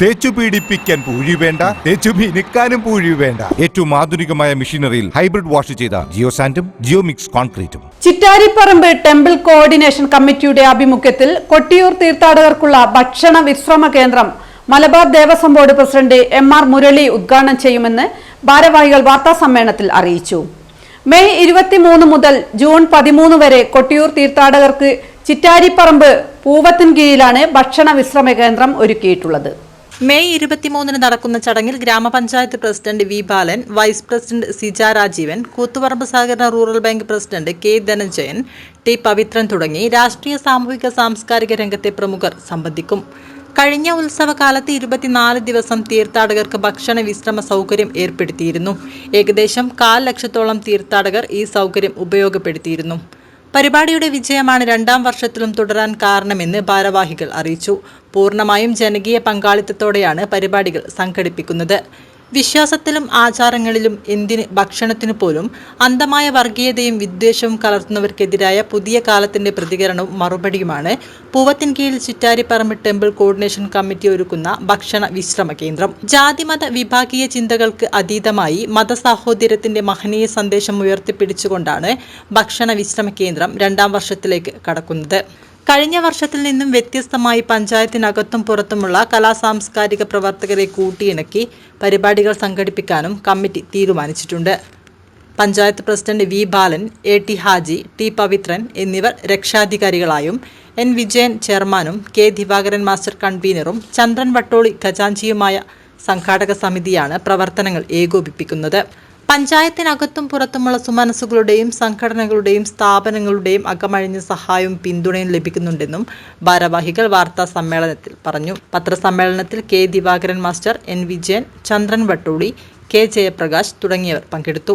തേച്ചു പീഡിപ്പിക്കാൻ പൂഴി വേണ്ട തേച്ചു മിനുക്കാനും പൂഴി വേണ്ട. ഏറ്റവും ആധുനികമായ മെഷീനറിയിൽ ഹൈബ്രിഡ് വാഷ് ചെയ്ത ജിയോ സാൻഡും ജിയോ മിക്സ് കോൺക്രീറ്റും. ചിറ്റാരിപ്പറമ്പ് ടെമ്പിൾ കോർഡിനേഷൻ കമ്മിറ്റിയുടെ ആഭിമുഖ്യത്തിൽ കൊട്ടിയൂർ തീർത്ഥാടകർക്കുള്ള ഭക്ഷണ വിശ്രമ കേന്ദ്രം Malabar Devaswom board president M R Murali ഉദ്ഘാടനം ചെയ്യുമെന്ന് ഭാരവാഹികൾ വാർത്താസമ്മേളനത്തിൽ അറിയിച്ചു. മെയ് ഇരുപത്തിമൂന്ന് മുതൽ ജൂൺ പതിമൂന്ന് വരെ കൊട്ടിയൂർ തീർത്ഥാടകർക്ക് ചിറ്റാരിപ്പറമ്പ് പൂവത്തിൻ കീഴിലാണ് ഭക്ഷണ വിശ്രമ കേന്ദ്രം ഒരുക്കിയിട്ടുള്ളത്. മെയ് ഇരുപത്തിമൂന്നിന് നടക്കുന്ന ചടങ്ങിൽ ഗ്രാമപഞ്ചായത്ത് president V Balan vice president Sija Rajeevan Kuthuparamba സഹകരണ rural bank president K Dhananjayan T Pavithran തുടങ്ങി രാഷ്ട്രീയ സാമൂഹിക സാംസ്കാരിക രംഗത്തെ പ്രമുഖർ സംബന്ധിക്കും. കഴിഞ്ഞ ഉത്സവകാലത്ത് ഇരുപത്തിനാല് ദിവസം തീർത്ഥാടകർക്ക് ഭക്ഷണ വിശ്രമ സൗകര്യം ഏർപ്പെടുത്തിയിരുന്നു. ഏകദേശം കാൽ ലക്ഷത്തോളം തീർത്ഥാടകർ ഈ സൗകര്യം ഉപയോഗപ്പെടുത്തിയിരുന്നു. പരിപാടിയുടെ വിജയമാണ് രണ്ടാം വർഷത്തിലും തുടരാൻ കാരണമെന്ന് ഭാരവാഹികൾ അറിയിച്ചു. പൂർണമായും ജനകീയ പങ്കാളിത്തത്തോടെയാണ് പരിപാടികൾ സംഘടിപ്പിക്കുന്നത്. വിശ്വാസത്തിലും ആചാരങ്ങളിലും എന്തിന് ഭക്ഷണത്തിനു പോലും അന്ധമായ വർഗീയതയും വിദ്വേഷവും കലർത്തുന്നവർക്കെതിരായ പുതിയ കാലത്തിന്റെ പ്രതികരണവും മറുപടിയുമാണ് പൂവത്തിൻ കീഴിൽ ചിറ്റാരിപ്പറമ്പ് ടെമ്പിൾ കോർഡിനേഷൻ കമ്മിറ്റി ഒരുക്കുന്ന ഭക്ഷണ വിശ്രമ കേന്ദ്രം. ജാതിമത വിഭാഗീയ ചിന്തകൾക്ക് അതീതമായി മതസാഹോദര്യത്തിന്റെ മഹനീയ സന്ദേശം ഉയർത്തിപ്പിടിച്ചുകൊണ്ടാണ് ഭക്ഷണ വിശ്രമ കേന്ദ്രം രണ്ടാം വർഷത്തിലേക്ക് കടക്കുന്നത്. കഴിഞ്ഞ വർഷത്തിൽ നിന്നും വ്യത്യസ്തമായി പഞ്ചായത്തിനകത്തും പുറത്തുമുള്ള കലാസാംസ്കാരിക പ്രവർത്തകരെ കൂട്ടിയിണക്കി പരിപാടികൾ സംഘടിപ്പിക്കാനും കമ്മിറ്റി തീരുമാനിച്ചിട്ടുണ്ട്. Panchayat president V Balan A T Haji T Pavithran എന്നിവർ രക്ഷാധികാരികളായും എൻ വിജയൻ ചെയർമാനും കെ ദിവാകരൻ മാസ്റ്റർ കൺവീനറും ചന്ദ്രൻ വട്ടോളി ഖജാഞ്ചിയുമായ സംഘാടക സമിതിയാണ് പ്രവർത്തനങ്ങൾ ഏകോപിപ്പിക്കുന്നത്. പഞ്ചായത്തിനകത്തും പുറത്തുമുള്ള സുമനസ്സുകളുടെയും സംഘടനകളുടെയും സ്ഥാപനങ്ങളുടെയും അകമഴിഞ്ഞ സഹായവും പിന്തുണയും ലഭിക്കുന്നുണ്ടെന്നും ഭാരവാഹികൾ വാർത്താ സമ്മേളനത്തിൽ പറഞ്ഞു. പത്രസമ്മേളനത്തിൽ K Divakaran master N Vijayan Chandran Vattooli K Jayaprakash തുടങ്ങിയവർ പങ്കെടുത്തു.